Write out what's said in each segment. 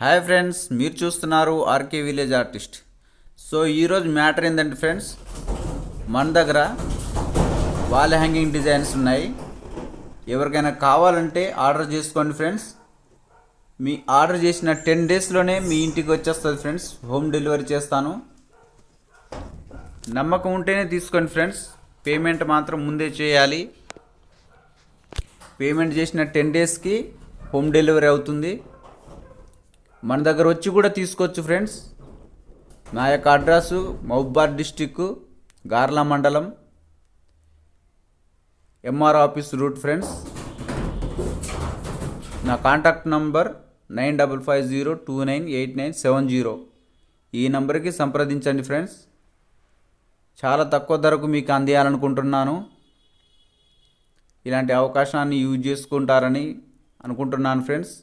Hi friends మీరు చూస్తున్నారు RK village artist. So ఈరోజు మ్యాటర్ ఏంటంటే ఫ్రెండ్స్ మన దగ్గర వాల్ హ్యాంగింగ్ డిజైన్స్ ఉన్నాయి. ఎవరికైనా కావాలంటే ఆర్డర్ చేసుకోండి ఫ్రెండ్స్. మీ ఆర్డర్ చేసిన టెన్ డేస్లోనే మీ ఇంటికి వచ్చేస్తుంది ఫ్రెండ్స్. హోమ్ డెలివరీ చేస్తాను. నమ్మకం ఉంటేనే తీసుకోండి ఫ్రెండ్స్. పేమెంట్ మాత్రం ముందే చేయాలి. పేమెంట్ చేసిన టెన్ డేస్కి హోమ్ డెలివరీ అవుతుంది. మన దగ్గర వచ్చి కూడా తీసుకోవచ్చు ఫ్రెండ్స్. నా యొక్క అడ్రస్సు మహబాద్ డిస్టిక్ గార్లా మండలం ఎంఆర్ ఆఫీస్ రూట్ ఫ్రెండ్స్. నా contact number nine double five zero two nine eight nine seven zero. ఈ నంబర్కి సంప్రదించండి ఫ్రెండ్స్. చాలా తక్కువ ధరకు మీకు అందియాలనుకుంటున్నాను. ఇలాంటి అవకాశాన్ని యూజ్ చేసుకుంటారని అనుకుంటున్నాను ఫ్రెండ్స్.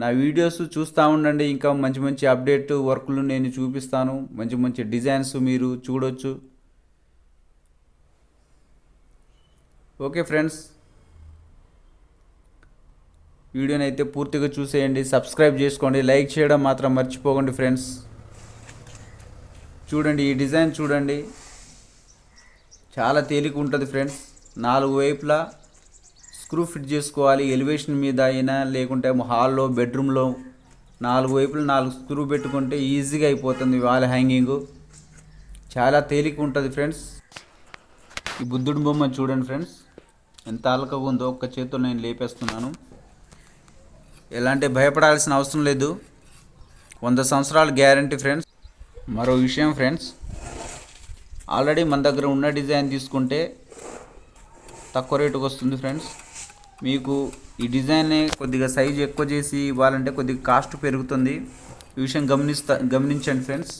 నా వీడియోస్ చూస్తూ ఉండండి. ఇంకా మంచి మంచి అప్డేట్ వర్క్లు నేను చూపిస్తాను. మంచి మంచి డిజైన్స్ మీరు చూడొచ్చు. Okay friends. వీడియోని అయితే పూర్తిగా చూసేయండి. సబ్స్క్రైబ్ చేసుకోండి. లైక్ చేయడం మాత్రం మర్చిపోకండి ఫ్రెండ్స్. చూడండి ఈ డిజైన్ చూడండి. చాలా తేలిక ఉంటుంది ఫ్రెండ్స్. నాలుగు వైపులా స్క్రూ ఫిట్ చేసుకోవాలి ఎలివేషన్ మీద అయినా లేకుంటే హాల్లో బెడ్రూమ్లో నాలుగు వైపులు నాలుగు స్క్రూ పెట్టుకుంటే ఈజీగా అయిపోతుంది వాల్ హ్యాంగింగ్. చాలా తేలిక ఉంటుంది ఫ్రెండ్స్. ఈ బుద్ధుడి బొమ్మ చూడండి ఫ్రెండ్స్. ఎంత అలకగా ఉందో ఒక్క చేతితో నేను లేపేస్తున్నాను. ఎలాంటి భయపడాల్సిన అవసరం లేదు. వంద సంవత్సరాల గ్యారంటీ ఫ్రెండ్స్. మరో విషయం ఫ్రెండ్స్. ఆల్రెడీ మన దగ్గర ఉన్న డిజైన్ తీసుకుంటే తక్కువ రేటుకు వస్తుంది ఫ్రెండ్స్. మీకు ఈ డిజైన్నే కొద్దిగా సైజు ఎక్కువ చేసి ఇవ్వాలంటే కొద్దిగా కాస్ట్ పెరుగుతుంది. ఈ విషయం గమనిస్తా గమనించండి ఫ్రెండ్స్.